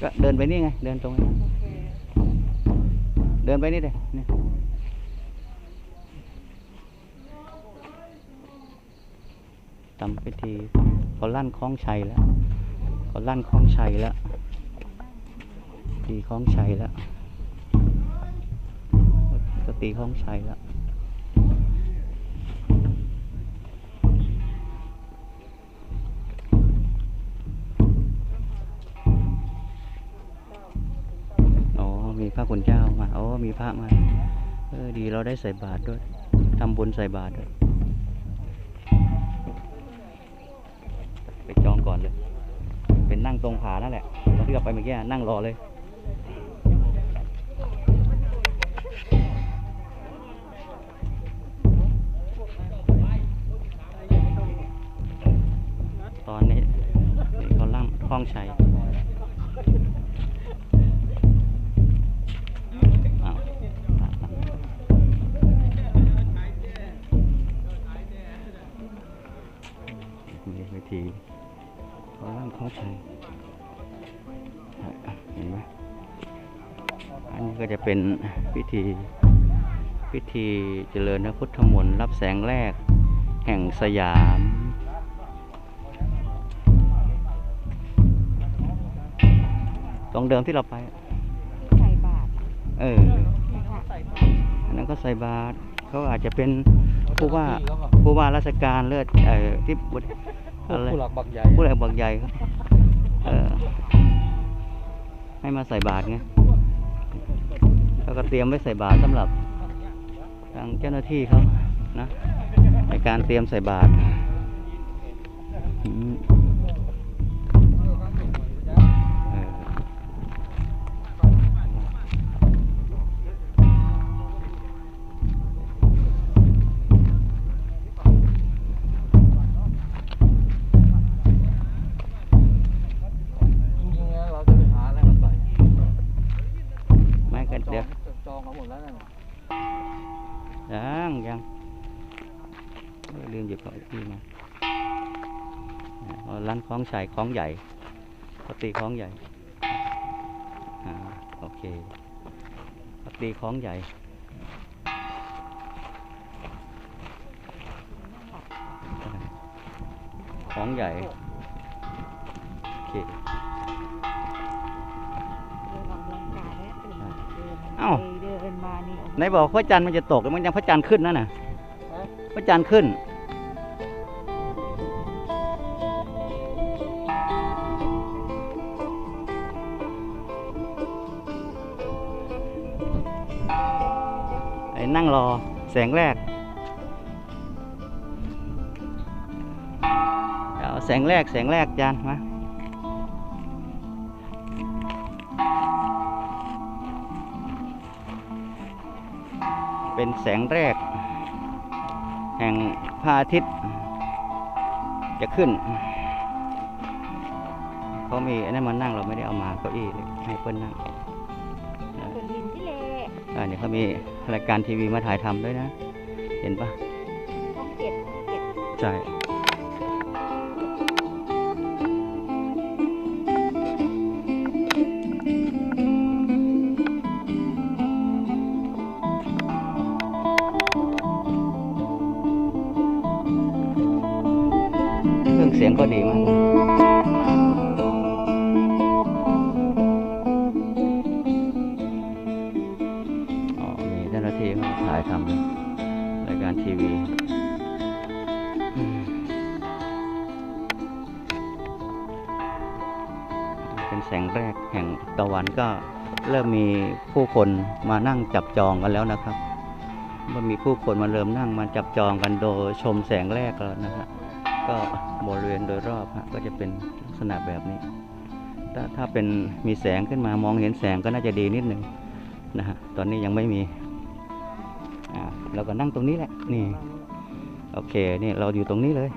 ก็เดินไปนี่ไง เดินตรงนี้เคเดินไปนี่เลยนี่ทำพิธีเขาลั่นคล้องชัยแล้วเขาลั่นคล้องชัยแล้วพิธีคล้องชัยแล้วก็ตีคล้องชัยแล้ว คุณเจ้ามาอ๋อมีพระมา เออดีเราได้ใส่บาตรด้วย ทำบุญใส่บาตรด้วย ไปจองก่อนเลย เป็นนั่งตรงผานั่นแหละตอนที่เราไปเมื่อกี้นั่งรอเลยตอนนี้เขาล่ำคล้องชัย มีเวทีเขาล่ำคล้องชัยอะเห็นไหมอันนี้ก็จะเป็นพิธีพิธีเจริญพระพุทธมนต์รับแสงแรกแห่งสยามตรงเดิมที่เราไปอะใส่บาตรเออนี่ค่ะอันนั้นก็ใส่บาตรเขาอาจจะเป็นผู้ว่าผู้ว่าราชการเลือดเอ่อที่บุตร อะไรผู้หลักบักใหญ่ผู้ใหญ่บักใหญ่ครับเออให้มาใส่บาตรไงแล้วก็เตรียมไว้ใส่บาตรสำหรับทางเจ้าหน้าที่เขานะในการเตรียมใส่บาตร ยังยังเออลืมหยิบของที่มาเนี่ยเอาร้านคล้องชัยคล้องใหญ่ปกติคล้องใหญ่อ่าโอเคปกติคล้องใหญ่คล้องใหญ่โอเคเดินออกกำลังกายแล้วตื่ นมาเดินเอ้าไปเดินมานี่โโหไหนบอกพระจันทร์มันจะตกแล้วมันยังพระจันทร์ขึ้นนั่นน่ะพระจันทร์ขึ้นไอ้นั่งรอแสงแรกเอาแสงแรกแสงแรกจานมา เป็นแสงแรก แห่งพระอาทิตย์ จะขึ้น เขามีอันนั้นมานั่งเราไม่ได้เอามาเก้าอี้เลยให้เพื่อนนั่งเป็นลินที่เละอ่าเนี่ยเขามีรายการทีวีมาถ่ายทำด้วยนะ เห็นปะต้องเก็บต้องเก็บใช่ รื่องเสียงก็ดีมากอ๋อมีเจ้าหน้าที่เขาถ่ายทำรายการทีวีเป็นแสงแรกแห่งตะวันก็เริ่มมีผู้คนมานั่งจับจองกันแล้วนะครับมื่อมีผู้คนมาเริ่มนั่งมาจับจองกันโดยชมแสงแรกแล้วนะฮะ ก็บริเวณโดยรอบฮะก็จะเป็นลักษณะแบบนี้ ถ้าถ้าเป็นมีแสงขึ้นมามองเห็นแสงก็น่าจะดีนิดหนึ่งนะฮะตอนนี้ยังไม่มีอ่าเราก็นั่งตรงนี้แหละนี่โอเคนี่เราอยู่ตรงนี้เลย